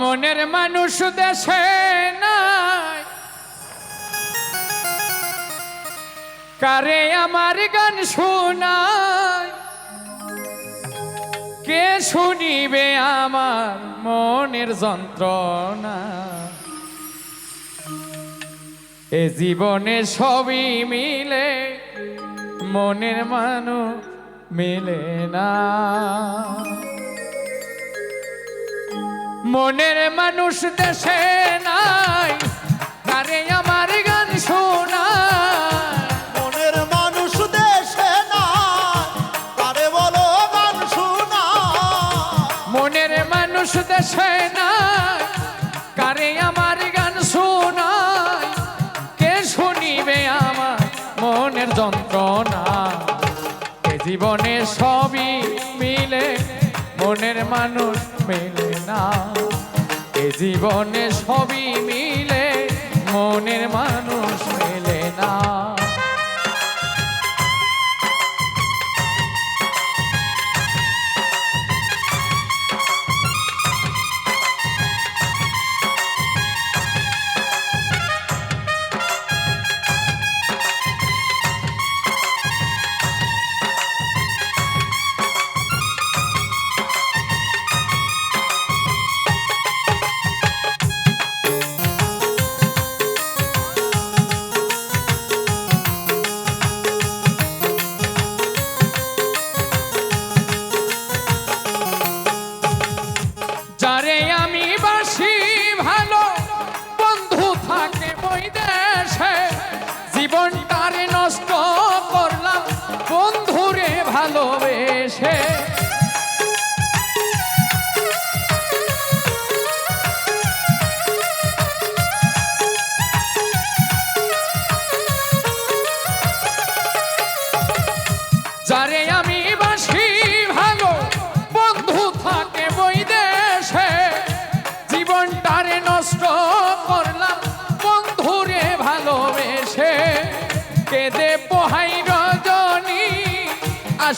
মনের মানুষ দেশে নাই। কারে আমার গান শোনায়? কে শুনিবে আমার মনের যন্ত্রণা? এ জীবনে সবই মিলে মনের মানু মিলে না। মনের মানুষ দেশে নাই আমার গান শোনায় যন্ত্রণা। এ জীবনে সবই মিলে, মনের মানুষ মেলে না। এ জীবনে সবই মিলে, মনের মানুষ বই দেশে নষ্ট করলাম বন্ধুরে ভালোবেসে। যারে আমি বাসি ভালো বন্ধু থাকে নষ্ট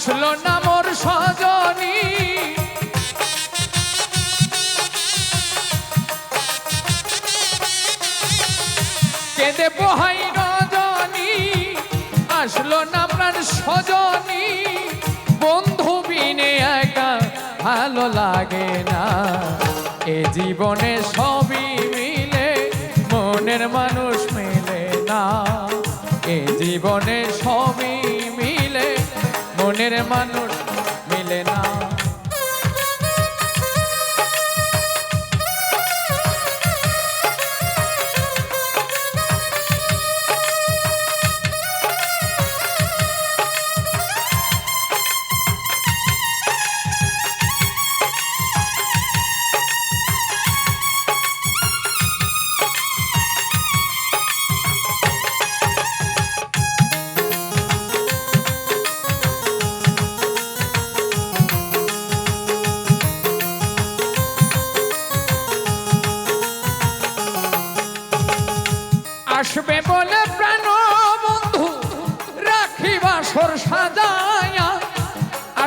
আসলো না মোর সজনী। কেঁদে পোহাই রজনী, আসলো না প্রাণ সজনী। বন্ধু বিনে একা ভালো লাগে না। এ জীবনে সবই মিলে, মনের মানুষ মিলে না। এ জীবনে সবই মনের মানুষ মিলে না।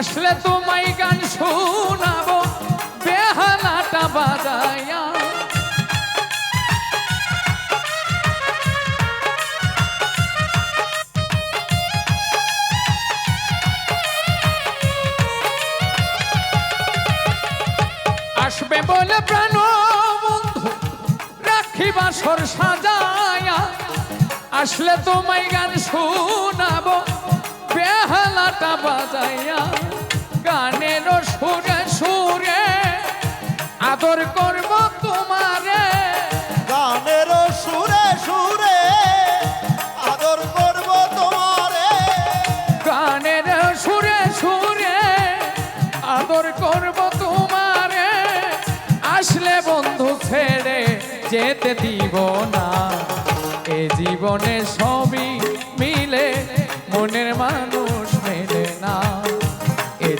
আসলে তোমায় গান শোনাবো, বেহালাটা বাজায়া। আসবে বলে প্রাণ বন্ধু রাখি বাসর সাজায়া। আসলে তোমায় গান শোনাবো, বেহালাটা বাজাইয়া গানের সুরে সুরে আদর করব তোমারে। গানের সুরে সুরে আদর করব তোমারে। গানের সুরে সুরে আদর করব তোমারে। আসলে বন্ধু ছেড়ে যেতে দিব না। এ জীবনে সবই মিলে মনের মানুষ মেলে না এ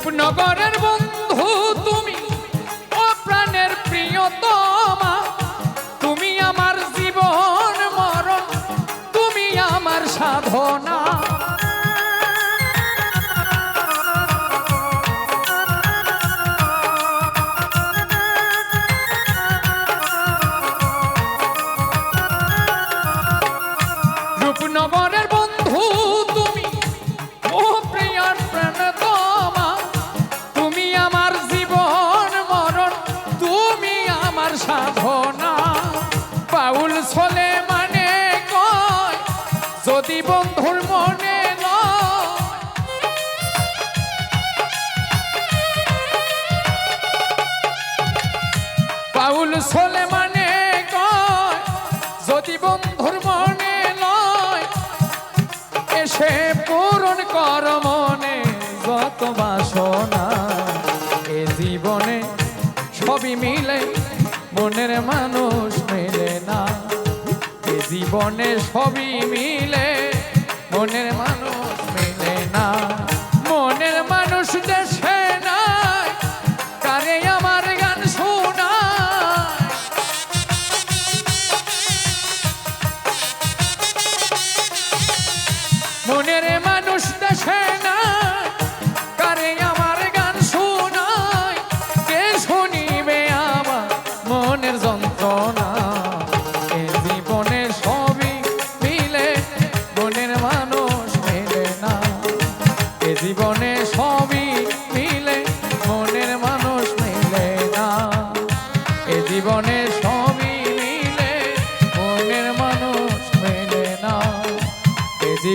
রূপনগরে যদি বন্ধুর মনে বাউল সোলে মানে যদি বন্ধুর মনে নয় এসে মনে সবই মিলে, মনের মানুষ মিলে না। মনের মানুষ দেশে নাই, কারে আমার গান শোনা মনের মানুষ দেশে নাই